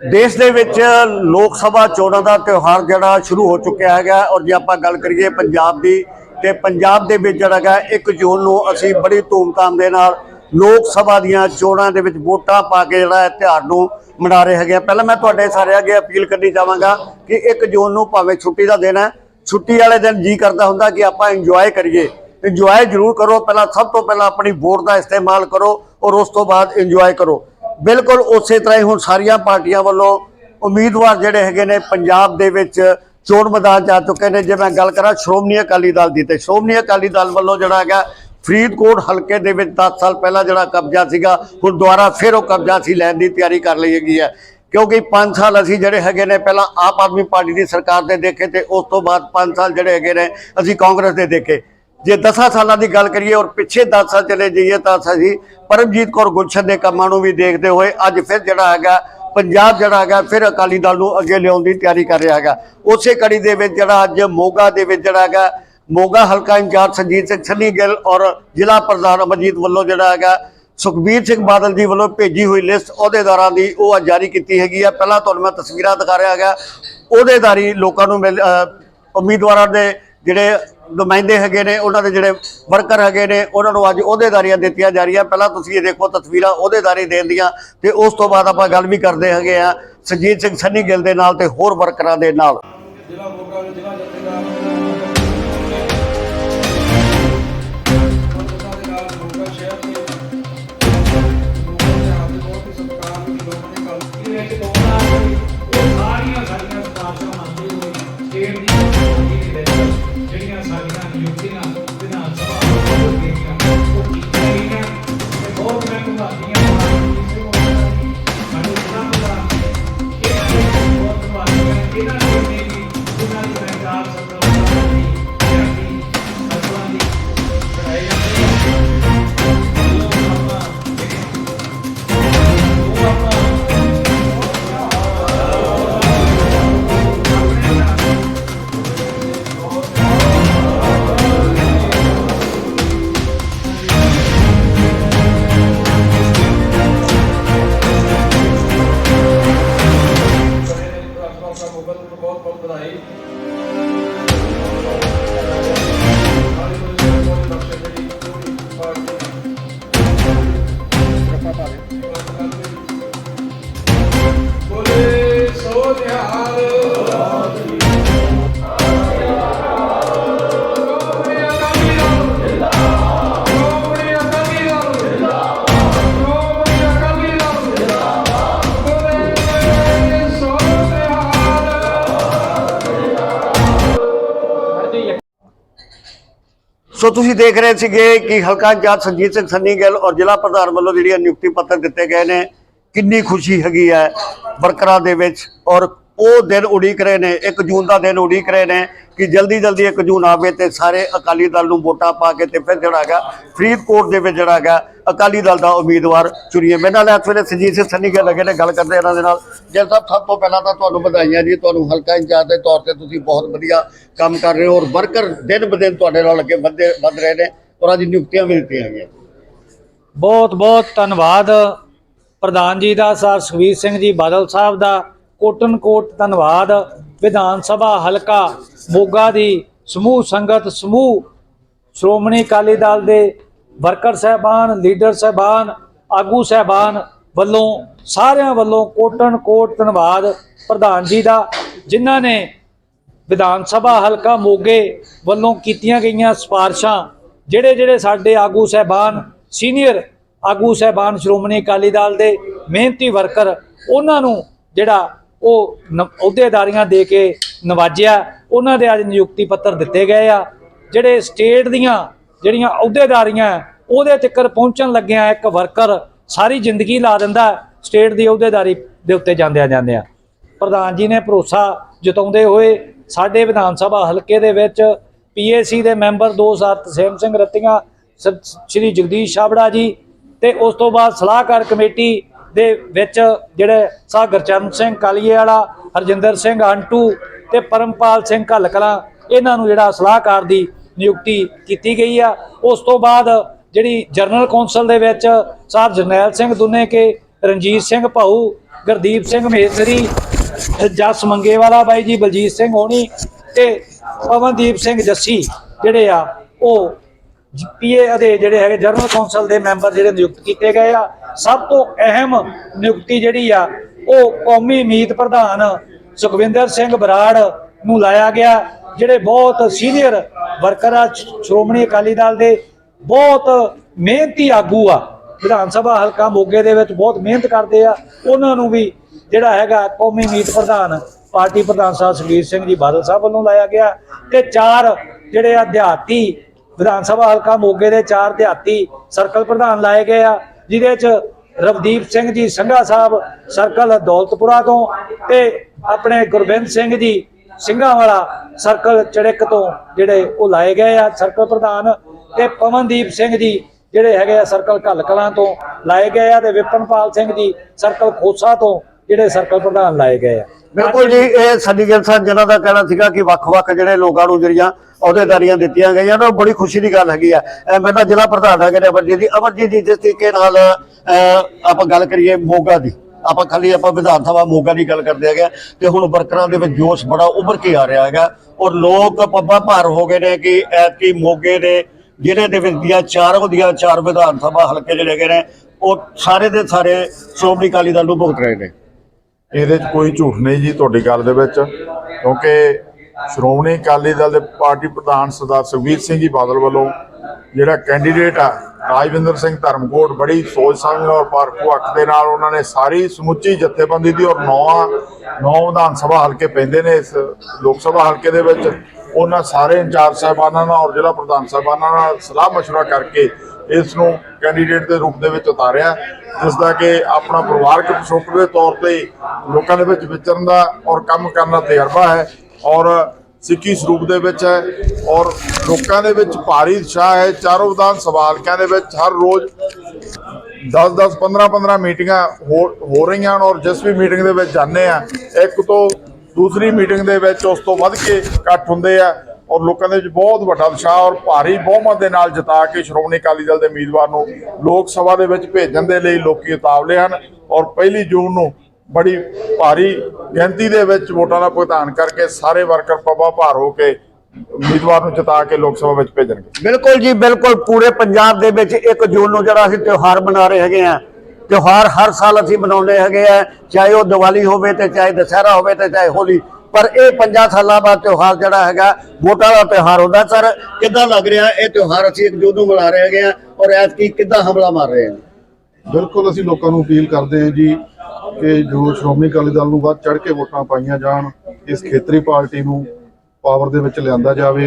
ਦੇਸ਼ ਦੇ ਵਿੱਚ ਲੋਕ ਸਭਾ ਚੋਣਾਂ ਦਾ ਤਿਉਹਾਰ ਜਿਹੜਾ ਸ਼ੁਰੂ ਹੋ ਚੁੱਕਿਆ ਹੈਗਾ ਔਰ ਜੇ ਆਪਾਂ ਗੱਲ ਕਰੀਏ ਪੰਜਾਬ ਦੀ ਤੇ ਪੰਜਾਬ ਦੇ ਵਿੱਚ ਜਿਹੜਾ ਹੈਗਾ 1 ਜੂਨ ਨੂੰ ਅਸੀਂ ਬੜੀ ਧੂਮਧਾਮ ਦੇ ਨਾਲ ਲੋਕ ਸਭਾ ਦੀਆਂ ਚੋਣਾਂ ਦੇ ਵਿੱਚ ਵੋਟਾਂ ਪਾ ਕੇ ਜਿਹੜਾ ਇਹ ਤਿਉਹਾਰ ਨੂੰ ਮਨਾ ਰਹੇ ਹੈਗੇ ਆ। ਪਹਿਲਾਂ ਮੈਂ ਤੁਹਾਡੇ ਸਾਰਿਆਂ ਅੱਗੇ ਅਪੀਲ ਕਰਨੀ ਚਾਹਾਂਗਾ ਕਿ 1 ਜੂਨ ਨੂੰ ਭਾਵੇਂ ਛੁੱਟੀ ਦਾ ਦਿਨ ਹੈ, ਛੁੱਟੀ ਵਾਲੇ ਦਿਨ ਜੀ ਕਰਦਾ ਹੁੰਦਾ ਕਿ ਆਪਾਂ ਇੰਜੋਏ ਕਰੀਏ ਇੰਜੋਏ ਜ਼ਰੂਰ ਕਰੋ, ਪਹਿਲਾਂ ਸਭ ਤੋਂ ਪਹਿਲਾਂ ਆਪਣੀ ਵੋਟ ਦਾ ਇਸਤੇਮਾਲ ਕਰੋ ਔਰ ਉਸ ਤੋਂ ਬਾਅਦ ਇੰਜੋਏ ਕਰੋ ਬਿਲਕੁਲ ਉਸੇ ਤਰ੍ਹਾਂ ਹੀ ਹੁਣ ਸਾਰੀਆਂ ਪਾਰਟੀਆਂ ਵੱਲੋਂ ਉਮੀਦਵਾਰ ਜਿਹੜੇ ਹੈਗੇ ਨੇ ਪੰਜਾਬ ਦੇ ਵਿੱਚ ਚੋਣ ਮੈਦਾਨ 'ਚ ਆ ਚੁੱਕੇ ਨੇ। ਜੇ ਮੈਂ ਗੱਲ ਕਰਾਂ ਸ਼੍ਰੋਮਣੀ ਅਕਾਲੀ ਦਲ ਦੀ ਤੇ ਸ਼੍ਰੋਮਣੀ ਅਕਾਲੀ ਦਲ ਵੱਲੋਂ ਜਿਹੜਾ ਹੈਗਾ ਫਰੀਦਕੋਟ ਹਲਕੇ ਦੇ ਵਿੱਚ 10 ਸਾਲ ਪਹਿਲਾਂ ਜਿਹੜਾ ਕਬਜ਼ਾ ਸੀਗਾ, ਹੁਣ ਦੁਬਾਰਾ ਫਿਰ ਉਹ ਕਬਜ਼ਾ ਸੀ ਲੈਣ ਦੀ ਤਿਆਰੀ ਕਰ ਲਈ ਹੈਗੀ ਹੈ। ਕਿਉਂਕਿ 5 ਸਾਲ ਅਸੀਂ ਜਿਹੜੇ ਹੈਗੇ ਨੇ ਪਹਿਲਾਂ ਆਪ ਆਦਮੀ ਪਾਰਟੀ ਦੀ ਸਰਕਾਰ ਦੇ ਦੇਖੇ ਤੇ ਉਸ ਤੋਂ ਬਾਅਦ 5 ਸਾਲ ਜਿਹੜੇ ਹੈਗੇ ਨੇ ਅਸੀਂ ਕਾਂਗਰਸ ਦੇ ਦੇਖੇ। ਜੇ 10 ਸਾਲਾਂ ਦੀ ਗੱਲ ਕਰੀਏ ਔਰ ਪਿੱਛੇ 10 ਸਾਲ ਚਲੇ ਜਾਈਏ ਤਾਂ ਅਸੀਂ ਪਰਮਜੀਤ ਕੌਰ ਗੁਲਸ਼ਨ ਦੇ ਕੰਮਾਂ ਨੂੰ ਵੀ ਦੇਖਦੇ ਹੋਏ ਅੱਜ ਫਿਰ ਜਿਹੜਾ ਹੈਗਾ, ਪੰਜਾਬ ਜਿਹੜਾ ਹੈਗਾ, ਫਿਰ ਅਕਾਲੀ ਦਲ ਨੂੰ ਅੱਗੇ ਲਿਆਉਣ ਦੀ ਤਿਆਰੀ ਕਰ ਰਿਹਾ ਹੈਗਾ। ਉਸੇ ਕੜੀ ਦੇ ਵਿੱਚ ਜਿਹੜਾ ਅੱਜ ਮੋਗਾ ਦੇ ਵਿੱਚ ਜਿਹੜਾ ਹੈਗਾ, ਮੋਗਾ ਹਲਕਾ ਇੰਚਾਰਜ ਸੰਜੀਤ ਸਿੰਘ ਸੰਨੀ ਗਿੱਲ ਔਰ ਜ਼ਿਲ੍ਹਾ ਪ੍ਰਧਾਨ ਅਮਰਜੀਤ ਵੱਲੋਂ ਜਿਹੜਾ ਹੈਗਾ, ਸੁਖਬੀਰ ਸਿੰਘ ਬਾਦਲ ਜੀ ਵੱਲੋਂ ਭੇਜੀ ਹੋਈ ਲਿਸਟ ਅਹੁਦੇਦਾਰਾਂ ਦੀ ਉਹ ਅੱਜ ਜਾਰੀ ਕੀਤੀ ਹੈਗੀ ਆ। ਪਹਿਲਾਂ ਤੁਹਾਨੂੰ ਮੈਂ ਤਸਵੀਰਾਂ ਦਿਖਾ ਰਿਹਾ ਹੈਗਾ। ਅਹੁਦੇਦਾਰੀ ਲੋਕਾਂ ਨੂੰ ਮਿਲ ਉਮੀਦਵਾਰਾਂ ਦੇ ਜਿਹੜੇ ਨੁਮਾਇੰਦੇ ਹੈਗੇ ਨੇ, ਉਹਨਾਂ ਦੇ ਜਿਹੜੇ ਵਰਕਰ ਹੈਗੇ ਨੇ, ਉਹਨਾਂ ਨੂੰ ਅੱਜ ਅਹੁਦੇਦਾਰੀਆਂ ਦਿੱਤੀਆਂ ਜਾ ਰਹੀਆਂ। ਪਹਿਲਾਂ ਤੁਸੀਂ ਇਹ ਦੇਖੋ ਤਸਵੀਰਾਂ ਅਹੁਦੇਦਾਰੀ ਦੇਣ ਦੀਆਂ ਤੇ ਉਸ ਤੋਂ ਬਾਅਦ ਆਪਾਂ ਗੱਲ ਵੀ ਕਰਦੇ ਹੈਗੇ ਆ। ਸੁਰਜੀਤ ਸਿੰਘ ਸੰਨੀ ਗਿੱਲ ਦੇ ਨਾਲ ਤੇ ਹੋਰ ਵਰਕਰਾਂ ਦੇ ਨਾਲ। ਜ਼ਿਲ੍ਹਾ ਮੋਗਾ ਜ਼ਿਲ੍ਹਾ ਵਿੱਚ ਜਿਹੜੀਆਂ ਸਾਡੀਆਂ ਨਿਯੁਕਤੀਆਂ ਵਿਧਾਨ ਸੋ ਤੁਸੀਂ ਦੇਖ ਰਹੇ ਸੀਗੇ ਕਿ ਹਲਕਾ ਇੰਚਾਰਜ ਸੰਜੀਤ ਸਿੰਘ ਸੰਨੀ ਗਿੱਲ ਔਰ ਜ਼ਿਲ੍ਹਾ ਪ੍ਰਧਾਨ ਵੱਲੋਂ ਜਿਹੜੀਆਂ ਨਿਯੁਕਤੀ ਪੱਤਰ ਦਿੱਤੇ ਗਏ ਨੇ, ਕਿੰਨੀ ਖੁਸ਼ੀ ਹੈਗੀ ਹੈ ਵਰਕਰਾਂ ਦੇ ਵਿੱਚ ਔਰ ਉਹ ਦਿਨ ਉਡੀਕ ਰਹੇ ਨੇ 1 ਜੂਨ ਦਾ ਦਿਨ ਉਡੀਕ ਰਹੇ ਨੇ ਕਿ ਜਲਦੀ ਜਲਦੀ 1 ਜੂਨ ਆਵੇ ਤੇ ਸਾਰੇ ਅਕਾਲੀ ਦਲ ਨੂੰ ਵੋਟਾਂ ਪਾ ਕੇ ਤੇ ਫਿਰ ਜਿਹੜਾ ਹੈਗਾ ਫਰੀਦਕੋਟ ਦੇ ਵਿੱਚ ਜਿਹੜਾ ਹੈਗਾ ਅਕਾਲੀ ਦਲ ਦਾ ਉਮੀਦਵਾਰ ਚੁਣੀਏ। ਮੇਰੇ ਨਾਲ ਇਸ ਵੇਲੇ ਸੰਜੀਤ ਸਿੰਘ ਸੰਨੀ ਗਿੱਲ ਲੱਗੇ ਨੇ, ਗੱਲ ਕਰਦੇ ਇਹਨਾਂ ਦੇ ਨਾਲ। ਜੀ ਸਾਹਿਬ, ਸਭ ਤੋਂ ਪਹਿਲਾਂ ਤਾਂ ਤੁਹਾਨੂੰ ਵਧਾਈਆਂ ਜੀ, ਤੁਹਾਨੂੰ ਹਲਕਾ ਇੰਚਾਰਜ ਦੇ ਤੌਰ ਤੇ ਤੁਸੀਂ ਬਹੁਤ ਵਧੀਆ ਕੰਮ ਕਰ ਰਹੇ ਹੋ ਔਰ ਵਰਕਰ ਦਿਨ ਬ ਦਿਨ ਤੁਹਾਡੇ ਨਾਲ ਅੱਗੇ ਵਧਦੇ, ਵਧ ਰਹੇ ਨੇ ਔਰ ਅੱਜ ਨਿਯੁਕਤੀਆਂ ਵੀ ਦਿੱਤੀਆਂ ਗਈਆਂ। ਬਹੁਤ ਬਹੁਤ ਧੰਨਵਾਦ ਪ੍ਰਧਾਨ ਜੀ ਦਾ, ਸਰ ਸੁਖਬੀਰ ਸਿੰਘ ਜੀ ਬਾਦਲ ਸਾਹਿਬ ਦਾ। ਕੋਟਨ ਕੋਟ ਧੰਨਵਾਦ। ਵਿਧਾਨ ਸਭਾ ਹਲਕਾ ਮੋਗਾ ਦੀ ਸਮੂਹ ਸੰਗਤ, ਸਮੂਹ ਸ਼੍ਰੋਮਣੀ ਅਕਾਲੀ ਦਲ ਦੇ ਵਰਕਰ ਸਹਿਬਾਨ, ਲੀਡਰ ਸਹਿਬਾਨ, ਆਗੂ ਸਹਿਬਾਨ ਵੱਲੋਂ, ਸਾਰਿਆਂ ਵੱਲੋਂ ਕੋਟਨ ਕੋਟ ਧੰਨਵਾਦ ਪ੍ਰਧਾਨ ਜੀ ਦਾ, ਜਿਨ੍ਹਾਂ ਨੇ ਵਿਧਾਨ ਸਭਾ ਹਲਕਾ ਮੋਗੇ ਵੱਲੋਂ ਕੀਤੀਆਂ ਗਈਆਂ ਸਿਫਾਰਸ਼ਾਂ ਜਿਹੜੇ ਜਿਹੜੇ ਸਾਡੇ ਆਗੂ ਸਹਿਬਾਨ, ਸੀਨੀਅਰ ਆਗੂ ਸਹਿਬਾਨ ਸ਼੍ਰੋਮਣੀ ਅਕਾਲੀ ਦਲ ਦੇ ਮਿਹਨਤੀ ਵਰਕਰ, ਉਹਨਾਂ ਨੂੰ ਜਿਹੜਾ ਉਹ ਨ- ਅਹੁਦੇਦਾਰੀਆਂ ਦੇ ਕੇ ਨਵਾਜਿਆ। ਉਹਨਾਂ ਦੇ ਅੱਜ ਨਿਯੁਕਤੀ ਪੱਤਰ ਦਿੱਤੇ ਗਏ ਆ। ਜਿਹੜੇ ਸਟੇਟ ਦੀਆਂ ਜਿਹੜੀਆਂ ਅਹੁਦੇਦਾਰੀਆਂ ਉਹਦੇ ਤੱਕ ਪਹੁੰਚਣ ਲੱਗਿਆ ਇੱਕ ਵਰਕਰ ਸਾਰੀ ਜ਼ਿੰਦਗੀ ਲਾ ਦਿੰਦਾ ਸਟੇਟ ਦੀ ਅਹੁਦੇਦਾਰੀ ਦੇ ਉੱਤੇ ਜਾਂਦਿਆਂ ਜਾਂਦਿਆਂ। ਪ੍ਰਧਾਨ ਜੀ ਨੇ ਭਰੋਸਾ ਜਤਾਉਂਦੇ ਹੋਏ ਸਾਡੇ ਵਿਧਾਨ ਸਭਾ ਹਲਕੇ ਦੇ ਵਿੱਚ ਪੀਏਸੀ ਦੇ ਮੈਂਬਰ ਦੋ ਸਾਰ ਤਸੇਮ ਸਿੰਘ ਰਤੀਆਂ ਸ- ਸ਼੍ਰੀ ਜਗਦੀਸ਼ ਛਾਬੜਾ ਜੀ ਤੇ ਉਸ ਤੋਂ ਬਾਅਦ ਸਲਾਹਕਾਰ ਕਮੇਟੀ ਦੇ ਵਿੱਚ ਜਿਹੜੇ ਸਾਹ ਗੁਰਚਰਨ ਸਿੰਘ ਕਾਲੀਏ ਵਾਲਾ ਹਰਜਿੰਦਰ ਸਿੰਘ, ਅੰਟੂ ਤੇ ਪਰਮਪਾਲ ਸਿੰਘ ਘੱਲਕਲਾਂ, ਇਹਨਾਂ ਨੂੰ ਜਿਹੜਾ ਸਲਾਹਕਾਰ ਦੀ ਨਿਯੁਕਤੀ ਕੀਤੀ ਗਈ ਆ। ਉਸ ਤੋਂ ਬਾਅਦ ਜਿਹੜੀ ਜਰਨਲ ਕੌਂਸਲ ਦੇ ਵਿੱਚ ਸਰ ਜਰਨੈਲ ਸਿੰਘ ਦੁੰਨੇ ਕੇ, ਰਣਜੀਤ ਸਿੰਘ ਭਾਊ, ਗੁਰਦੀਪ ਸਿੰਘ ਮੇਸਰੀ, ਜਸ ਮੰਗੇਵਾਲਾ ਬਾਈ ਜੀ, ਬਲਜੀਤ ਸਿੰਘ ਹੋਣੀ ਤੇ ਪਵਨਦੀਪ ਸਿੰਘ ਜੱਸੀ ਜਿਹੜੇ ਆ, ਉਹ ਪੀਏ ਦੇ ਜਿਹੜੇ ਹੈਗੇ ਜਰਨਲ ਕੌਂਸਲ ਦੇ ਮੈਂਬਰ ਜਿਹੜੇ ਨਿਯੁਕਤ ਕੀਤੇ ਗਏ ਆ। ਸਭ ਤੋਂ ਅਹਿਮ ਨਿਯੁਕਤੀ ਜਿਹੜੀ ਆ, ਉਹ ਕੌਮੀ ਮੀਤ ਪ੍ਰਧਾਨ ਸੁਖਵਿੰਦਰ ਸਿੰਘ ਬਰਾੜ ਨੂੰ ਲਾਇਆ ਗਿਆ, ਜਿਹੜੇ ਬਹੁਤ ਸੀਨੀਅਰ ਵਰਕਰ ਆ, ਸ਼੍ਰੋਮਣੀ ਅਕਾਲੀ ਦਲ ਦੇ, ਬਹੁਤ ਮਿਹਨਤੀ ਆਗੂ ਆ। ਵਿਧਾਨ ਸਭਾ ਹਲਕਾ ਮੋਗੇ ਦੇ ਵਿੱਚ ਬਹੁਤ ਮਿਹਨਤ ਕਰਦੇ ਆ। ਉਹਨਾਂ ਨੂੰ ਵੀ ਜਿਹੜਾ ਹੈਗਾ ਕੌਮੀ ਮੀਤ ਪ੍ਰਧਾਨ, ਪਾਰਟੀ ਪ੍ਰਧਾਨ ਸਾਹਿਬ ਸੁਖਬੀਰ ਸਿੰਘ ਜੀ ਬਾਦਲ ਸਾਹਿਬ ਵੱਲੋਂ ਲਾਇਆ ਗਿਆ ਤੇ ਚਾਰ ਜਿਹੜੇ ਆ ਦਿਹਾਤੀ ਵਿਧਾਨ ਸਭਾ ਹਲਕਾ ਮੋਗੇ ਦੇ ਚਾਰ ਦਿਹਾਤੀ ਸਰਕਲ ਪ੍ਰਧਾਨ ਲਾਏ ਗਏ ਆ। ਜਿਹਦੇ ਚ ਰਵਦੀਪ ਸਿੰਘ ਜੀ ਸੰਘਾ ਸਾਹਿਬ ਸਰਕਲ ਦੌਲਤਪੁਰਾ ਤੋਂ ਤੇ ਆਪਣੇ ਗੁਰਬਿੰਦ ਸਿੰਘ ਜੀ ਸਿੰਘਾਂ ਵਾਲਾ ਸਰਕਲ ਚੜਿੱਕ ਤੋਂ ਜਿਹੜੇ ਉਹ ਲਾਏ ਗਏ ਆ ਸਰਕਲ ਪ੍ਰਧਾਨ ਤੇ ਪਵਨਦੀਪ ਸਿੰਘ ਜੀ ਜਿਹੜੇ ਹੈਗੇ ਆ ਸਰਕਲ ਘੱਲ ਕਲਾਂ ਤੋਂ ਲਾਏ ਗਏ ਆ ਤੇ ਵਿਪਨਪਾਲ ਸਿੰਘ ਜੀ ਸਰਕਲ ਖੋਸਾ ਤੋਂ ਜਿਹੜੇ ਸਰਕਲ ਪ੍ਰਧਾਨ ਲਾਏ ਗਏ ਆ। ਬਿਲਕੁਲ ਜੀ, ਇਹ ਸਾਡੀ ਗਿਲ ਸਾਹਿਬ ਜਿਹਨਾਂ ਦਾ ਕਹਿਣਾ ਸੀਗਾ ਕਿ ਵੱਖ-ਵੱਖ ਜਿਹੜੇ ਲੋਕਾਂ ਨੂੰ ਜਿਹੜੀਆਂ ਅਹੁਦੇਦਾਰੀਆਂ ਦਿੱਤੀਆਂ ਗਈਆਂ ਨੇ ਬੜੀ ਖੁਸ਼ੀ ਦੀ ਗੱਲ ਹੈਗੀ ਆ। ਮੈਂ ਤਾਂ ਜ਼ਿਲ੍ਹਾ ਪ੍ਰਧਾਨ ਹੈਗੇ ਨੇ ਅਮਰਜੀਤ ਜੀ ਅਮਰਜੀਤ ਜੀ ਜਿਸ ਤਰੀਕੇ ਨਾਲ ਆਪਾਂ ਗੱਲ ਕਰੀਏ ਮੋਗਾ ਦੀ ਆਪਾਂ ਖਾਲੀ ਆਪਾਂ ਵਿਧਾਨ ਸਭਾ ਮੋਗਾ ਦੀ ਗੱਲ ਕਰਦੇ ਹੈਗੇ ਆ, ਤੇ ਹੁਣ ਵਰਕਰਾਂ ਦੇ ਵਿੱਚ ਜੋਸ਼ ਬੜਾ ਉੱਭਰ ਕੇ ਆ ਰਿਹਾ ਹੈਗਾ ਔਰ ਲੋਕ ਪੱਬਾਂ ਭਾਰ ਹੋ ਗਏ ਨੇ ਕਿ ਐਤਕੀ ਮੋਗੇ ਦੇ ਜਿਹੜੇ ਦੇ ਵਿੱਚ ਦੀਆਂ ਚਾਰ ਦੀਆਂ ਚਾਰ ਵਿਧਾਨ ਸਭਾ ਹਲਕੇ ਜਿਹੜੇ ਹੈਗੇ ਨੇ ਉਹ ਸਾਰੇ ਦੇ ਸਾਰੇ ਸ਼੍ਰੋਮਣੀ ਅਕਾਲੀ ਦਲ ਨੂੰ ਭੁਗਤ ਰਹੇ ਨੇ। ਇਹਦੇ 'ਚ ਕੋਈ ਝੂਠ ਨਹੀਂ ਜੀ ਤੁਹਾਡੀ ਗੱਲ ਦੇ ਵਿੱਚ ਕਿਉਂਕਿ ਸ਼੍ਰੋਮਣੀ ਅਕਾਲੀ ਦਲ ਦੇ ਪਾਰਟੀ ਪ੍ਰਧਾਨ ਸਰਦਾਰ ਸੁਖਬੀਰ ਸਿੰਘ ਜੀ ਬਾਦਲ ਵੱਲੋਂ ਜਿਹੜਾ ਕੈਂਡੀਡੇਟ ਆ ਰਾਜਵਿੰਦਰ ਸਿੰਘ ਧਰਮਕੋਟ ਬੜੀ ਸੋਚ ਸਮਝ ਔਰ ਪਰਖੂ ਅੱਖ ਦੇ ਨਾਲ ਉਹਨਾਂ ਨੇ ਸਾਰੀ ਸਮੁੱਚੀ ਜਥੇਬੰਦੀ ਦੀ ਔਰ ਨੌਵਾਂ ਨੌ ਵਿਧਾਨ ਸਭਾ ਹਲਕੇ ਪੈਂਦੇ ਨੇ ਇਸ ਲੋਕ ਸਭਾ ਹਲਕੇ ਦੇ ਵਿੱਚ ਉਹਨਾਂ ਸਾਰੇ ਇੰਚਾਰਜ ਸਾਹਿਬਾਨਾਂ ਨਾਲ ਔਰ ਜ਼ਿਲ੍ਹਾ ਪ੍ਰਧਾਨ ਸਾਹਿਬਾਨਾਂ ਨਾਲ ਸਲਾਹ مشورہ ਕਰਕੇ ਇਸ ਨੂੰ ਕੈਂਡੀਡੇਟ ਦੇ ਰੂਪ ਦੇ ਵਿੱਚ ਉਤਾਰਿਆ ਜਿਸ ਦਾ ਕਿ ਆਪਣਾ ਪਰਿਵਾਰਕ ਪਿਛੋਕੜ ਦੇ ਤੌਰ ਤੇ ਲੋਕਾਂ ਦੇ ਵਿੱਚ ਵਿਚਰਨ ਦਾ ਔਰ ਕੰਮ ਕਰਨ ਦਾ ਤਜਰਬਾ ਹੈ ਔਰ ਸਿੱਖੀ ਸਰੂਪ ਦੇ ਵਿੱਚ ਹੈ ਔਰ ਲੋਕਾਂ ਦੇ ਵਿੱਚ ਭਾਰੀ ਉਤਸ਼ਾਹ ਹੈ। ਚਾਰੋਂ ਵਿਧਾਨ ਸਭਾ ਹਲਕਿਆਂ ਦੇ ਵਿੱਚ ਹਰ ਰੋਜ਼ 10 10 15 15 ਮੀਟਿੰਗਾਂ ਹੋ ਹੋ ਰਹੀਆਂ ਹਨ ਔਰ ਜਿਸ ਵੀ ਮੀਟਿੰਗ ਦੇ ਵਿੱਚ ਜਾਂਦੇ ਆ ਇੱਕ ਤੋਂ ਦੂਸਰੀ ਮੀਟਿੰਗ ਦੇ ਵਿੱਚ ਉਸ ਤੋਂ ਵੱਧ ਕੇ ਇਕੱਠ ਹੁੰਦੇ ਆ ਔਰ ਲੋਕਾਂ ਦੇ ਵਿੱਚ ਬਹੁਤ ਵੱਡਾ ਉਤਸ਼ਾਹ ਔਰ ਭਾਰੀ ਬਹੁਮਤ ਦੇ ਨਾਲ ਜਿਤਾ ਕੇ ਸ਼੍ਰੋਮਣੀ ਅਕਾਲੀ ਦਲ ਦੇ ਉਮੀਦਵਾਰ ਨੂੰ ਲੋਕ ਸਭਾ ਦੇ ਵਿੱਚ ਭੇਜਣ ਦੇ ਲਈ ਲੋਕੀ ਉਤਾਵਲੇ ਹਨ ਔਰ ਪਹਿਲੀ ਜੂਨ ਨੂੰ ਬੜੀ ਭਾਰੀ ਗਿਣਤੀ ਦੇ ਵਿੱਚ ਵੋਟਾਂ ਦਾ ਭੁਗਤਾਨ ਕਰਕੇ ਸਾਰੇ ਵਰਕਰ ਪੱਬਾਂ ਭਾਰ ਹੋ ਕੇ ਉਮੀਦਵਾਰ ਨੂੰ ਜਿਤਾ ਕੇ ਲੋਕ ਸਭਾ ਵਿੱਚ ਭੇਜਣਗੇ। ਬਿਲਕੁਲ ਜੀ ਬਿਲਕੁਲ। ਪੂਰੇ ਪੰਜਾਬ ਦੇ ਵਿੱਚ 1 ਜੂਨ ਨੂੰ ਜਿਹੜਾ ਅਸੀਂ ਤਿਉਹਾਰ ਮਨਾ ਰਹੇ ਹੈਗੇ ਆ ਤਿਉਹਾਰ ਹਰ ਸਾਲ ਅਸੀਂ ਮਨਾਉਂਦੇ ਹੈਗੇ ਆ ਚਾਹੇ ਉਹ ਦੀਵਾਲੀ ਹੋਵੇ ਤੇ ਚਾਹੇ ਦੁਸਹਿਰਾ ਹੋਵੇ ਤੇ ਚਾਹੇ ਹੋਲੀ ਪਰ ਇਹ 50 ਸਾਲਾਂ ਬਾਅਦ ਤਿਉਹਾਰ ਜਿਹੜਾ ਹੈਗਾ ਵੋਟਾਂ ਦਾ ਤਿਉਹਾਰ ਹੁੰਦਾ। ਸਰ ਕਿੱਦਾਂ ਲੱਗ ਰਿਹਾ ਇਹ ਤਿਉਹਾਰ ਅਸੀਂ 1 ਜੂਨ ਨੂੰ ਮਨਾ ਰਹੇ ਹੈਗੇ ਆ ਔਰ ਐਤਕੀ ਕਿੱਦਾਂ ਹਮਲਾ ਮਾਰ ਰਹੇ ਹਾਂ? ਬਿਲਕੁਲ ਅਸੀਂ ਲੋਕਾਂ ਨੂੰ ਅਪੀਲ ਕਰਦੇ ਹਾਂ ਜੀ ਕਿ ਜੋ ਸ਼੍ਰੋਮਣੀ ਅਕਾਲੀ ਦਲ ਨੂੰ ਵੱਧ ਚੜ ਕੇ ਵੋਟਾਂ ਪਾਈਆਂ ਜਾਣ ਇਸ ਖੇਤਰੀ ਪਾਰਟੀ ਨੂੰ ਪਾਵਰ ਦੇ ਵਿੱਚ ਲਿਆਂਦਾ ਜਾਵੇ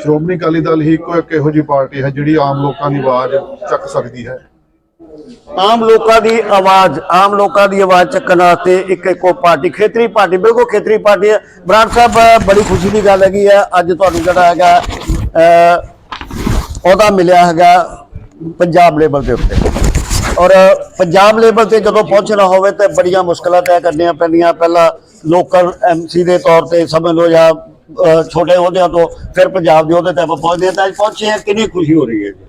ਸ਼੍ਰੋਮਣੀ ਅਕਾਲੀ ਦਲ ਹੀ ਇੱਕੋ ਇੱਕ ਇਹੋ ਜਿਹੀ ਪਾਰਟੀ ਹੈ ਜਿਹੜੀ ਆਮ ਲੋਕਾਂ ਦੀ ਆਵਾਜ਼ ਚੱਕ ਸਕਦੀ ਹੈ। ਆਮ ਲੋਕਾਂ ਦੀ ਆਵਾਜ਼ ਆਮ ਲੋਕਾਂ ਦੀ ਆਵਾਜ਼ ਚੱਕਣ ਵਾਸਤੇ ਇੱਕ ਇੱਕੋ ਪਾਰਟੀ ਖੇਤਰੀ ਪਾਰਟੀ ਬਿਲਕੁਲ ਖੇਤਰੀ ਪਾਰਟੀ ਹੈ। ਬਰਾੜ ਸਾਹਿਬ ਬੜੀ ਖੁਸ਼ੀ ਦੀ ਗੱਲ ਹੈਗੀ ਆ ਅੱਜ ਤੁਹਾਨੂੰ ਜਿਹੜਾ ਹੈਗਾ ਅਹ, ਉਹਦਾ ਮਿਲਿਆ ਹੈਗਾ ਪੰਜਾਬ ਲੈਵਲ ਦੇ ਉੱਤੇ। ਔਰ ਪੰਜਾਬ ਲੈਵਲ ਤੇ ਜਦੋਂ ਪਹੁੰਚਣਾ ਹੋਵੇ ਤੇ ਬੜੀਆਂ ਮੁਸ਼ਕਲਾਂ ਤੈਅ ਕਰਨੀਆਂ ਪੈਂਦੀਆਂ। ਪਹਿਲਾਂ ਲੋਕਲ ਐਮਸੀ ਦੇ ਤੌਰ ਤੇ ਸਮਝ ਲਓ ਜਾਂ ਛੋਟੇ ਅਹੁਦਿਆਂ ਤੋਂ ਫਿਰ ਪੰਜਾਬ ਦੇ ਅਹੁਦੇ ਤੇ ਆਪਾਂ ਪਹੁੰਚਦੇ ਹਾਂ ਤਾਂ ਅੱਜ ਪਹੁੰਚੇ ਹਾਂ ਕਿੰਨੀ ਖੁਸ਼ੀ ਹੋ ਰਹੀ ਹੈ ਜੀ?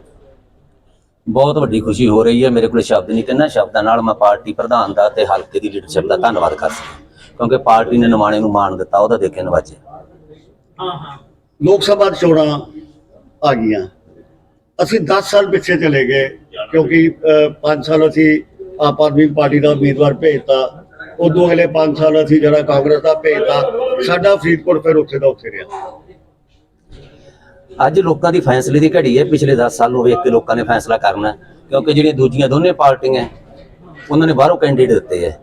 ਬਹੁਤ ਵੱਡੀ ਖੁਸ਼ੀ ਹੋ ਰਹੀ ਹੈ। ਮੇਰੇ ਕੋਲ ਸ਼ਬਦ ਨਹੀਂ ਤਿੰਨਾਂ ਸ਼ਬਦਾਂ ਨਾਲ ਮੈਂ ਪਾਰਟੀ ਪ੍ਰਧਾਨ ਦਾ ਤੇ ਹਲਕੇ ਦੀ ਲੀਡਰਸ਼ਿਪ ਦਾ ਧੰਨਵਾਦ ਕਰ ਸਕਦਾ ਕਿਉਂਕਿ ਪਾਰਟੀ ਨੇ ਨਿਮਾਣੇ ਨੂੰ ਮਾਣ ਦਿੱਤਾ ਉਹਦਾ ਦੇਖੇ ਨਵਾਜੇ। ਲੋਕ ਸਭਾ ਚੋਣਾਂ ਆ ਗਈਆਂ। ਅਸੀਂ 10 ਸਾਲ ਪਿੱਛੇ ਚਲੇ ਗਏ, ਕਿਉਂਕਿ 5 ਸਾਲ ਅਸੀਂ ਆਪ ਆਦਮੀ ਪਾਰਟੀ ਦਾ ਉਮੀਦਵਾਰ ਭੇਜਤਾ, ਉਦੋਂ ਅਗਲੇ 5 ਸਾਲ ਅਸੀਂ ਜਿਹੜਾ ਕਾਂਗਰਸ ਦਾ ਭੇਜਤਾ, ਸਾਡਾ ਫਰੀਦਕੋਟ ਫਿਰ ਉੱਥੇ ਦਾ ਉੱਥੇ ਰਿਹਾ। ਅੱਜ ਲੋਕਾਂ ਦੀ ਫੈਸਲੇ ਦੀ ਘੜੀ ਹੈ, ਪਿਛਲੇ 10 ਸਾਲ ਨੂੰ ਵੇਖ ਕੇ ਲੋਕਾਂ ਨੇ ਫੈਸਲਾ ਕਰਨਾ ਕਿਉਂਕਿ ਜਿਹੜੀਆਂ ਦੂਜੀਆਂ ਦੋਨੇ ਪਾਰਟੀਆਂ ਉਹਨਾਂ ਨੇ ਬਾਹਰੋਂ ਕੈਂਡੀਡੇਟ ਦਿੱਤੇ ਹੈ।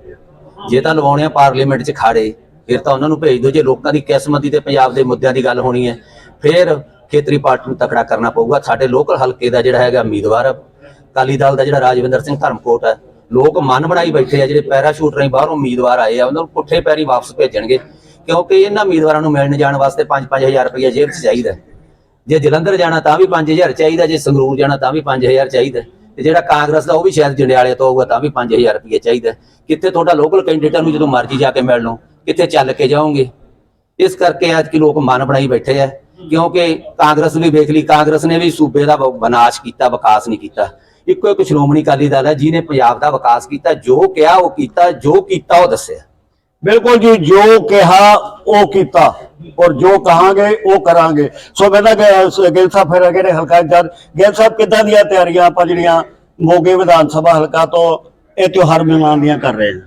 ਜੇ ਤਾਂ ਲਵਾਉਣੇ ਆ ਪਾਰਲੀਮੈਂਟ 'ਚ ਖਾੜੇ, ਫਿਰ ਤਾਂ ਉਹਨਾਂ ਨੂੰ ਭੇਜ ਦਿਓ, ਜੇ ਲੋਕਾਂ ਦੀ ਕਿਸਮਤੀ ਤੇ ਪੰਜਾਬ ਦੇ ਮੁੱਦਿਆਂ ਦੀ ਗੱਲ ਹੋਣੀ ਹੈ, ਫਿਰ ਖੇਤਰੀ ਪਾਰਟੀ ਨੂੰ ਤਕੜਾ ਕਰਨਾ ਪਊਗਾ। ਸਾਡੇ ਲੋਕਲ ਹਲਕੇ ਦਾ ਜਿਹੜਾ ਹੈਗਾ ਉਮੀਦਵਾਰ ਅਕਾਲੀ ਦਲ ਦਾ ਜਿਹੜਾ ਰਾਜਵਿੰਦਰ ਸਿੰਘ ਧਰਮਕੋਟ ਹੈ, ਲੋਕ ਮਨ ਬਣਾਈ ਬੈਠੇ ਆ, ਜਿਹੜੇ ਪੈਰਾਸ਼ੂਟ ਰਾਹੀਂ ਬਾਹਰੋਂ ਉਮੀਦਵਾਰ ਆਏ ਆ, ਉਹਨਾਂ ਨੂੰ ਪੁੱਠੇ ਪੈਰੀ ਵਾਪਸ ਭੇਜਣਗੇ, ਕਿਉਂਕਿ ਇਹਨਾਂ ਉਮੀਦਵਾਰਾਂ ਨੂੰ ਮਿਲਣ ਜਾਣ ਵਾਸਤੇ 5-5000 ਰੁਪਏ ਜੇਬ 'ਚ ਚਾਹੀਦਾ ਜੇ ਜਲੰਧਰ ਜਾਣਾ ਤਾਂ ਵੀ 5000 ਚਾਹੀਦਾ, ਜੇ ਸੰਗਰੂਰ ਜਾਣਾ ਤਾਂ ਵੀ 5000 ਚਾਹੀਦਾ ਤੇ ਜਿਹੜਾ ਕਾਂਗਰਸ ਦਾ ਉਹ ਵੀ ਸ਼ਾਇਦ ਜੰਡਿਆਲੇ ਤੋਂ ਆਊਗਾ, ਤਾਂ ਵੀ 5000 ਰੁਪਏ ਚਾਹੀਦਾ ਕਿੱਥੇ ਤੁਹਾਡਾ ਲੋਕਲ ਕੈਂਡੀਡੇਟਾਂ ਨੂੰ ਜਦੋਂ ਮਰਜ਼ੀ ਜਾ ਕੇ ਮਿਲ ਲਓ ਕਿੱਥੇ ਚੱਲ ਕੇ ਜਾਓਗੇ? ਇਸ ਕਰਕੇ ਅੱਜ ਕੀ ਲੋਕ ਮਨ ਬਣਾਈ ਬੈਠੇ ਆ। ਕਿਉਂਕਿ ਕਾਂਗਰਸ ਵੀ ਵੇਖ ਲਈ ਕਾਂਗਰਸ ਨੇ ਵੀ ਸੂਬੇ ਦਾ ਵਿਨਾਸ਼ ਕੀਤਾ ਵਿਕਾਸ ਨਹੀਂ ਕੀਤਾ। ਇੱਕੋ ਇੱਕ ਸ਼੍ਰੋਮਣੀ ਅਕਾਲੀ ਦਲ ਹੈ ਜਿਹਨੇ ਪੰਜਾਬ ਦਾ ਵਿਕਾਸ ਕੀਤਾ ਜੋ ਕਿਹਾ ਉਹ ਕੀਤਾ ਜੋ ਕੀਤਾ ਉਹ ਦੱਸਿਆ। ਬਿਲਕੁਲ ਜੀ ਜੋ ਕਿਹਾ ਉਹ ਕੀਤਾ ਔਰ ਜੋ ਕਹਾਂਗੇ ਉਹ ਕਰਾਂਗੇ। ਸੋ ਮੈਂ ਤਾਂ ਗਿੱਲ ਸਾਹਿਬ ਫਿਰ ਅਗੇ ਨੇ ਹਲਕਾ ਇੰਚਾਰਜ। ਗਿੱਲ ਸਾਹਿਬ ਕਿੱਦਾਂ ਦੀਆਂ ਤਿਆਰੀਆਂ ਆਪਾਂ ਜਿਹੜੀਆਂ ਮੋਗੇ ਵਿਧਾਨ ਸਭਾ ਹਲਕਾ ਤੋਂ ਇਹ ਤਿਉਹਾਰ ਮਨਾਉਣ ਦੀਆਂ ਕਰ ਰਹੇ ਹਾਂ?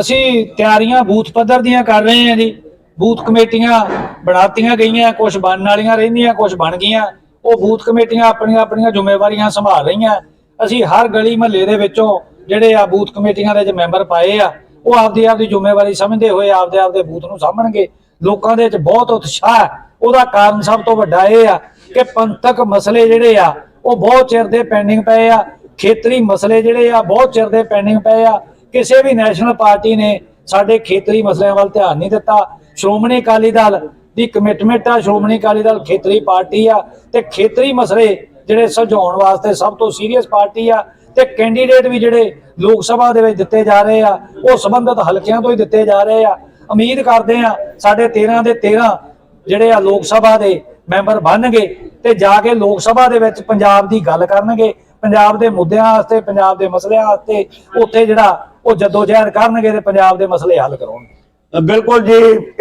ਅਸੀਂ ਤਿਆਰੀਆਂ ਬੂਥ ਪੱਧਰ ਦੀਆਂ ਕਰ ਰਹੇ ਹਾਂ ਜੀ। ਬੂਥ ਕਮੇਟੀਆਂ ਬਣਾਤੀਆਂ ਗਈਆਂ ਕੁਝ ਬਣਨ ਵਾਲੀਆਂ ਰਹਿੰਦੀਆਂ ਕੁਝ ਬਣ ਗਈਆਂ। ਉਹ ਬੂਥ ਕਮੇਟੀਆਂ ਆਪਣੀਆਂ ਆਪਣੀਆਂ ਜ਼ਿੰਮੇਵਾਰੀਆਂ ਸੰਭਾਲ ਰਹੀਆਂ। ਅਸੀਂ ਹਰ ਗਲੀ ਮਹੱਲੇ ਦੇ ਵਿੱਚੋਂ ਜਿਹੜੇ ਆ ਬੂਥ ਕਮੇਟੀਆਂ ਦੇ ਵਿੱਚ ਮੈਂਬਰ ਪਾਏ ਆ, ਉਹ ਆਪਦੀ ਆਪਦੀ ਜ਼ਿੰਮੇਵਾਰੀ ਸਮਝਦੇ ਹੋਏ ਆਪਦੇ ਆਪਦੇ ਬੂਥ ਨੂੰ ਸਾਂਭਣਗੇ। ਲੋਕਾਂ ਦੇ ਵਿੱਚ ਬਹੁਤ ਉਤਸ਼ਾਹ ਹੈ। ਉਹਦਾ ਕਾਰਨ ਸਭ ਤੋਂ ਵੱਡਾ ਇਹ ਆ ਕਿ ਪੰਥਕ ਮਸਲੇ ਜਿਹੜੇ ਆ, ਉਹ ਬਹੁਤ ਚਿਰ ਦੇ ਪੈਂਡਿੰਗ ਪਏ ਆ। ਖੇਤਰੀ ਮਸਲੇ ਜਿਹੜੇ ਆ, ਬਹੁਤ ਚਿਰ ਦੇ ਪੈਂਡਿੰਗ ਪਏ ਆ। ਕਿਸੇ ਵੀ ਨੈਸ਼ਨਲ ਪਾਰਟੀ ਨੇ ਸਾਡੇ ਖੇਤਰੀ ਮਸਲਿਆਂ ਵੱਲ ਧਿਆਨ ਨਹੀਂ ਦਿੱਤਾ। ਸ਼੍ਰੋਮਣੀ ਅਕਾਲੀ ਦਲ ਦੀ ਕਮਿਟਮੈਂਟ ਆ, ਸ਼੍ਰੋਮਣੀ ਅਕਾਲੀ ਦਲ ਖੇਤਰੀ ਪਾਰਟੀ ਆ ਤੇ ਖੇਤਰੀ ਮਸਲੇ ਜਿਹੜੇ ਸੁਲਝਾਉਣ ਵਾਸਤੇ ਸਭ ਤੋਂ ਸੀਰੀਅਸ ਪਾਰਟੀ ਆ ਤੇ ਕੈਂਡੀਡੇਟ ਵੀ ਜਿਹੜੇ ਲੋਕ ਸਭਾ ਦੇ ਵਿੱਚ ਦਿੱਤੇ ਜਾ ਰਹੇ ਆ, ਉਹ ਸੰਬੰਧਿਤ ਹਲਕਿਆਂ ਤੋਂ ਹੀ ਦਿੱਤੇ ਜਾ ਰਹੇ ਆ। ਉਮੀਦ ਕਰਦੇ ਆ ਸਾਡੇ 13 ਦੇ 13 ਜਿਹੜੇ ਆ ਲੋਕ ਸਭਾ ਦੇ ਮੈਂਬਰ ਬਣਨਗੇ ਤੇ ਜਾ ਕੇ ਲੋਕ ਸਭਾ ਦੇ ਵਿੱਚ ਪੰਜਾਬ ਦੀ ਗੱਲ ਕਰਨਗੇ, ਪੰਜਾਬ ਦੇ ਮੁੱਦਿਆਂ ਵਾਸਤੇ, ਪੰਜਾਬ ਦੇ ਮਸਲਿਆਂ ਵਾਸਤੇ, ਉੱਥੇ ਜਿਹੜਾ ਉਹ ਜਦੋਜਹਿਦ ਕਰਨਗੇ ਤੇ ਪੰਜਾਬ ਦੇ ਮਸਲੇ ਹੱਲ ਕਰਾਉਣਗੇ। ਬਿਲਕੁਲ ਜੀ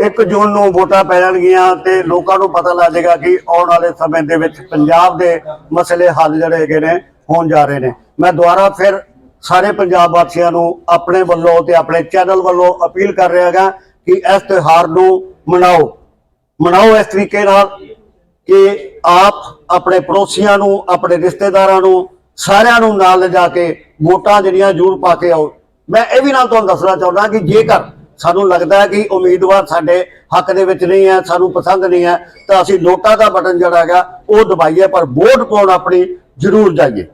1 ਜੂਨ ਨੂੰ ਵੋਟਾਂ ਪੈ ਜਾਣਗੀਆਂ ਤੇ ਲੋਕਾਂ ਨੂੰ ਪਤਾ ਲੱਗ ਜਾਏਗਾ ਕਿ ਆਉਣ ਵਾਲੇ ਸਮੇਂ ਦੇ ਵਿੱਚ ਪੰਜਾਬ ਦੇ ਮਸਲੇ ਹੱਲ ਜਿਹੜੇ ਹੈਗੇ ਨੇ, ਹੋਣ ਜਾ ਰਹੇ ਨੇ। ਮੈਂ ਦੁਬਾਰਾ ਫਿਰ ਸਾਰੇ ਪੰਜਾਬ ਵਾਸੀਆਂ ਨੂੰ ਆਪਣੇ ਵੱਲੋਂ ਤੇ ਆਪਣੇ ਚੈਨਲ ਵੱਲੋਂ ਅਪੀਲ ਕਰ ਰਿਹਾ ਹਾਂ ਕਿ ਇਸ ਤਿਉਹਾਰ ਨੂੰ ਮਨਾਓ। ਮਨਾਓ ਇਸ ਤਰੀਕੇ ਨਾਲ ਕਿ ਆਪ ਆਪਣੇ ਪੜੋਸੀਆਂ ਨੂੰ, ਆਪਣੇ ਰਿਸ਼ਤੇਦਾਰਾਂ ਨੂੰ, ਸਾਰਿਆਂ ਨੂੰ ਨਾਲ ਲਿਜਾ ਕੇ ਵੋਟਾਂ ਜਿਹੜੀਆਂ ਜ਼ਰੂਰ ਪਾ ਕੇ ਆਓ। ਮੈਂ ਇਹ ਵੀ ਨਾਲ ਤੁਹਾਨੂੰ ਦੱਸਣਾ ਚਾਹੁੰਦਾ ਕਿ ਜੇਕਰ ਸਾਨੂੰ ਲੱਗਦਾ ਹੈ ਕਿ ਉਮੀਦਵਾਰ ਸਾਡੇ ਹੱਕ ਦੇ ਵਿੱਚ ਨਹੀਂ ਹੈ, ਸਾਨੂੰ ਪਸੰਦ ਨਹੀਂ ਹੈ, ਤਾਂ ਅਸੀਂ ਨੋਟਾ ਦਾ ਬਟਨ ਜਿਹੜਾ ਹੈਗਾ, ਉਹ ਦਬਾਈਏ, ਪਰ ਵੋਟ ਪਾਉਣ ਆਪਣੀ ਜ਼ਰੂਰ ਜਾਈਏ।